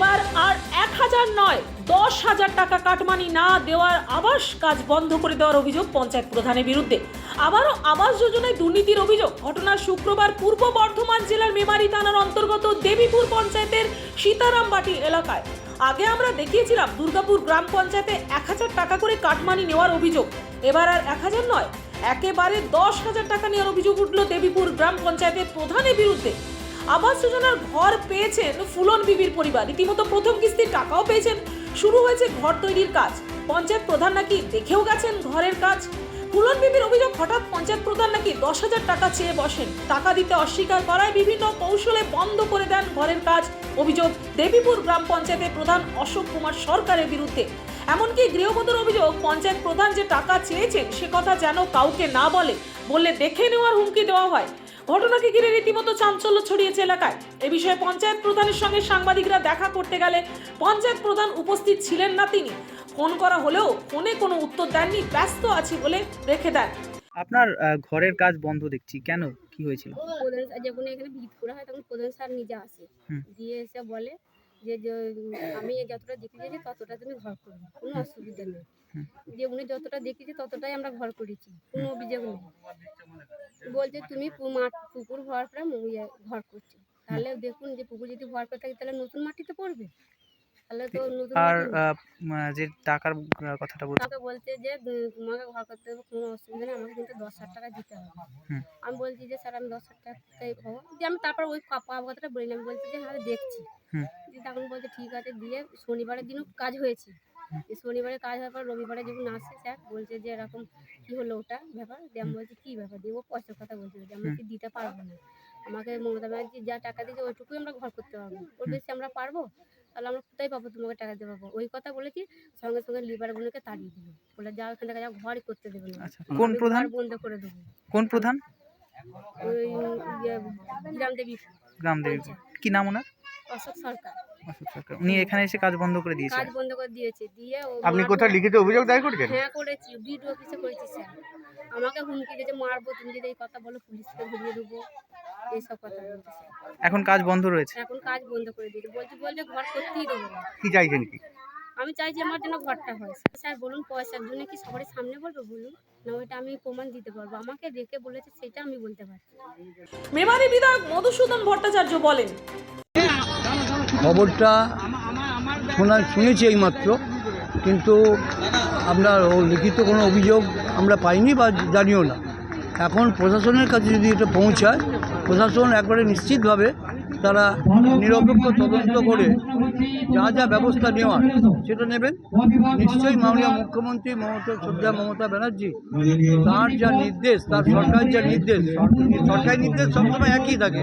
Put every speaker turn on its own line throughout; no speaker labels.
এবার আর এক হাজার নয়, দশ হাজার টাকা কাটমানি না দেওয়ার আবাস কাজ বন্ধ করে দেওয়ার অভিযোগ পঞ্চায়েত প্রধানের বিরুদ্ধে। আবারও আবাস যোজনায় দুর্নীতির অভিযোগ। ঘটনা শুক্রবার পূর্ব বর্ধমান জেলার মেমারি থানার অন্তর্গত দেবীপুর পঞ্চায়েতের সীতারামবাটি এলাকায়। আগে আমরা দেখিয়েছিলাম দুর্গাপুর গ্রাম পঞ্চায়েতে এক হাজার টাকা করে কাটমানি নেওয়ার অভিযোগ। এবার আর এক হাজার নয়, একেবারে দশ হাজার টাকা নেওয়ার অভিযোগ উঠল দেবীপুর গ্রাম পঞ্চায়েতের প্রধানের বিরুদ্ধে। আবাস যোজনার ঘর পেয়েছেন ফুলন বিবির পরিবার। রীতিমতো প্রথম কিস্তির টাকাও পেয়েছেন। শুরু হয়েছে ঘর তৈরির কাজ। পঞ্চায়েত প্রধান নাকি দেখেও গেছেন ঘরের কাজ। ফুলন বিবির অভিযোগ, হঠাৎ পঞ্চায়েত প্রধান নাকি দশ হাজার টাকা চেয়ে বসেন। টাকা দিতে অস্বীকার করায় বিভিন্ন কৌশলে বন্ধ করে দেন ঘরের কাজ। অভিযোগ, দেবীপুর গ্রাম পঞ্চায়েতের প্রধান অশোক কুমার সরকারের বিরুদ্ধে। এমনকি গৃহবধূর অভিযোগ, পঞ্চায়েত প্রধান যে টাকা চেয়েছেন, সে কথা যেন কাউকে না বলে। বললে দেখে নেওয়ার হুমকি দেওয়া হয়। ঘটনাকে ঘিরে রীতিমতো চাঞ্চল্য ছড়িয়েছে এলাকায়। এ বিষয়ে পঞ্চায়েত প্রধানের সঙ্গে সাংবাদিকরা দেখা করতে গেলে পঞ্চায়েত প্রধান উপস্থিত ছিলেন না তিনি। ফোন করা হলেও ফোনে কোনো উত্তর দেননি ব্যস্ত আছি বলে রেখে দেন।
আপনার ঘরের কাজ বন্ধ দেখছি কেন? কি হয়েছিল?
প্রধান স্যার যখন এখানে ভিত করা হয় তখন প্রধান স্যার নিজে আসে। দিয়ে এসে বলে যে যে, আমি যতটা দেখতে চাইছি ততটা তুমি ঘর করবে কোনো অসুবিধা নেই। যে উনি যতটা দেখেছি ততটাই আমরা ঘর করেছি কোনো অভিযোগ নেই। বলছে তুমি পুকুর ভর করে ম- ইয়ে ঘর করছ। তাহলে দেখুন যে পুকুর যদি ভর করে থাকে তাহলে নতুন মাটিতে পড়বে। তাহলে তো নতুন
আর যে টাকার কথাটা বলছি।
তাকে বলছে যে তোমাকে ঘর করতে হবে কোনো অসুবিধা নেই আমাকে কিন্তু দশ হাজার টাকা দিতে হবে। আমি বলছি যে স্যার আমি দশ হাজার টাকাই পাবো যে আমি তারপর ওই পাওয়া কথাটা বলি আমি বলছি যে হ্যাঁ দেখছি। তখন বলছে ঠিক আছে দিয়ে শনিবারের দিনও কাজ হয়েছে। দিয়ে শনিবারে কাজ হওয়ার পর রবিবারে যখন আসছে স্যার বলছে যে এরকম কি হলো ওটা ব্যাপার? দিয়ে আমি বলছি কী ব্যাপার? দিয়ে ও পয়সার কথা বলছিল যে আমরা কি দিতে পারব না। আমাকে মমতা ব্যানার্জি যা টাকা দিয়েছে ওইটুকুই আমরা ঘর করতে পারব। ওর বেশি আমরা পারব? তাহলে আমরা কোথায় পাবো? তোমাকে টাকা দিতে পারব ওই কথা বলেছি সঙ্গে সঙ্গে লিবারগুলোকে তাড়িয়ে দিল। বলে যাও এখান থেকে যাও ঘরই করতে দেবে না।
আচ্ছা কোন প্রধান?
বন্ধ করে দেবো।
কোন প্রধান?
ওই ইয়ে গ্রাম দেবী
গ্রাম দেবী কি নাম ওনার?
অশোক সরকার।
অশোক সরকার। উনি এখানে এসে কাজ বন্ধ করে দিয়েছে
কাজ বন্ধ করে দিয়েছে। দিয়ে
আপনি কোথায় লিখিত অভিযোগ দায়ের করেছেন?
হ্যাঁ করেছি। বিডিও অফিসে করেছি স্যার। আমাকে হুমকি দিয়েছে মারবো তুমি যদি এই কথা বলো পুলিশকে ধরিয়ে দেবো। এইসব কথা বলছে
এখন কাজ বন্ধ রয়েছে?
এখন কাজ বন্ধ করে দিয়েছে। বলছে বলছে ঘর করতেই দেবো। না।
কি চাইছেন কি?
আমি চাই যে আমার জন্য ঘরটা হয়। স্যার বলুন পয়সার জন্য কি সবারই সামনে বলব বলুন? না ওইটা আমি প্রমাণ দিতে পারব। আমাকে রেখে বলেছে সেটা আমি বলতে পারছি
মেমারি বিধায়ক মধুসূদন ভট্টাচার্য বলেন
খবরটা শোনা শুনেছি এইমাত্র, কিন্তু আপনার লিখিত কোনো অভিযোগ আমরা পাইনি বা জানিও না। এখন প্রশাসনের কাছে যদি এটা পৌঁছায়, প্রশাসন একবারে নিশ্চিতভাবে তারা নিরপেক্ষ তদন্ত করে যা যা ব্যবস্থা নেওয়ার সেটা নেবেন। নিশ্চয়ই মাননীয় মুখ্যমন্ত্রী মমতা শ্রদ্ধা মমতা ব্যানার্জি তার যা নির্দেশ, তার সরকার যা নির্দেশ, সরকারি নির্দেশ সবসময় একই থাকে।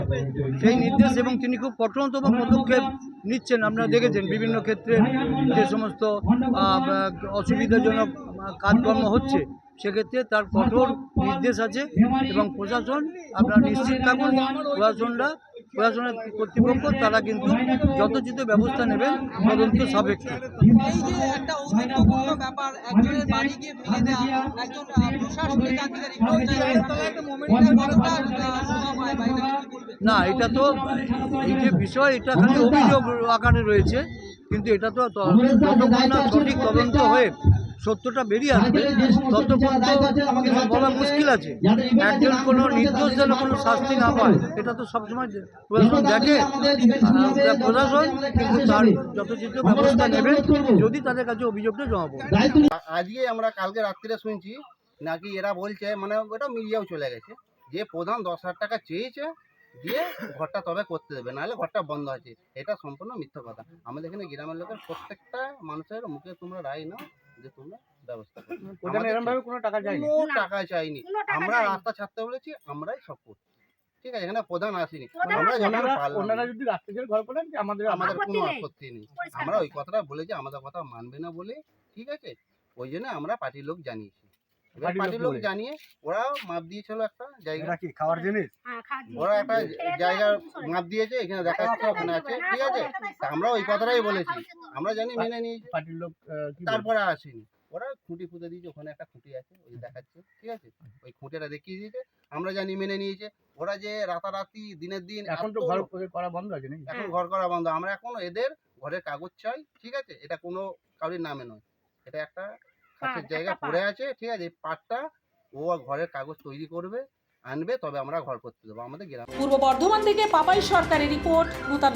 সেই নির্দেশ এবং তিনি খুব কঠোরতম পদক্ষেপ নিচ্ছেন। আপনারা দেখেছেন বিভিন্ন ক্ষেত্রে যে সমস্ত অসুবিধাজনক কাজকর্ম হচ্ছে, সেক্ষেত্রে তার কঠোর নির্দেশ আছে এবং প্রশাসন, আপনারা নিশ্চিত থাকুন, প্রশাসনরা প্রশাসনের কর্তৃপক্ষ তারা কিন্তু যথোচিত ব্যবস্থা নেবেন তদন্ত সাপেক্ষে
এই যে একটা ব্যাপার একজনের বাড়ি গিয়ে ভেঙে দেওয়া একজন প্রশাসনিক আধিকারিক?
না এটা তো এই যে বিষয় এটা খালি অভিযোগ আকারে রয়েছে কিন্তু এটা তো ত- যতক্ষণ না সঠিক তদন্ত হয়ে সত্যটা বেরিয়ে আসবে। ততক্ষণ তো কিছু বলা মুশকিল আছে। একজন কোনো নির্দোষ যেন কোনো শাস্তি না পায় এটা তো সবসময় প্রশাসন দেখে প্রশাসন কিন্তু তার যথোচিত ব্যবস্থা নেবে যদি তাদের কাছে অভিযোগটা জমা পড়ে।
আজকে আমরা কালকে রাত্রিরে শুনছি নাকি এরা বলছে মানে ওটা মিডিয়াও চলে গেছে যে প্রধান দশ হাজার টাকা চেয়েছে দিয়ে ঘরটা তবে করতে দেবে নাহলে ঘরটা বন্ধ আছে। এটা সম্পূর্ণ মিথ্যা কথা। আমাদের এখানে গ্রামের লোকের প্রত্যেকটা মানুষের মুখে তোমরা রায় নাও। যে তোমরা ব্যবস্থা করো।
কোনো টাকা চাইনি
কোনো টাকা চাইনি আমরা রাস্তা ছাড়তে বলেছি আমরাই সব করছি। ঠিক আছে এখানে প্রধান আসেনি। আমরা যখন পারলাম।
যদি রাস্তা ছেড়ে ঘর করেন আমাদের
আমাদের কোনো আপত্তি নেই। আমরা ওই কথাটা বলেছি আমাদের কথা মানবে না বলে ঠিক আছে? ওই জন্য আমরা পার্টির লোক জানিয়েছি। এবার
পার্টির লোক
পার্টির লোক
বলে?
জানিয়ে ওরা মাপ দিয়েছিল একটা জায়গা।
কি খাওয়ার জিনিস?
হ্যাঁ
ওরা একটা জায়গার মাপ দিয়েছে এখানে দেখা যাচ্ছে ওখানে আছে। ঠিক আছে? আমরা ওই কথাটাই বলেছি। আমরা জানি মেনে নিয়েছি
পার্টির লোক
তারপরে আসেনি। ওরা খুঁটি পুঁতে দিয়েছে ওখানে একটা খুঁটি আছে ওই দেখাচ্ছে। ঠিক আছে? ওই খুঁটিটা দেখিয়ে দিয়েছে। আমরা জানি মেনে নিয়েছে। ওরা যে রাতারাতি দিনের দিন
এখন তো ঘর করা বন্ধ আছে নাকি?
এখন ঘর করা বন্ধ। আমরা এখন এদের ঘরের কাগজ চাই। ঠিক আছে? এটা কোনো কারোর নামে নয়। এটা একটা খাসের জায়গা পড়ে আছে ঠিক আছে? এই পাটটা ও ঘরের কাগজ তৈরি করবে আনবে তবে আমরা ঘর করতে দেবো আমাদের গ্রাম।
পূর্ব বর্ধমান থেকে পাপাই সরকারের রিপোর্ট নূতন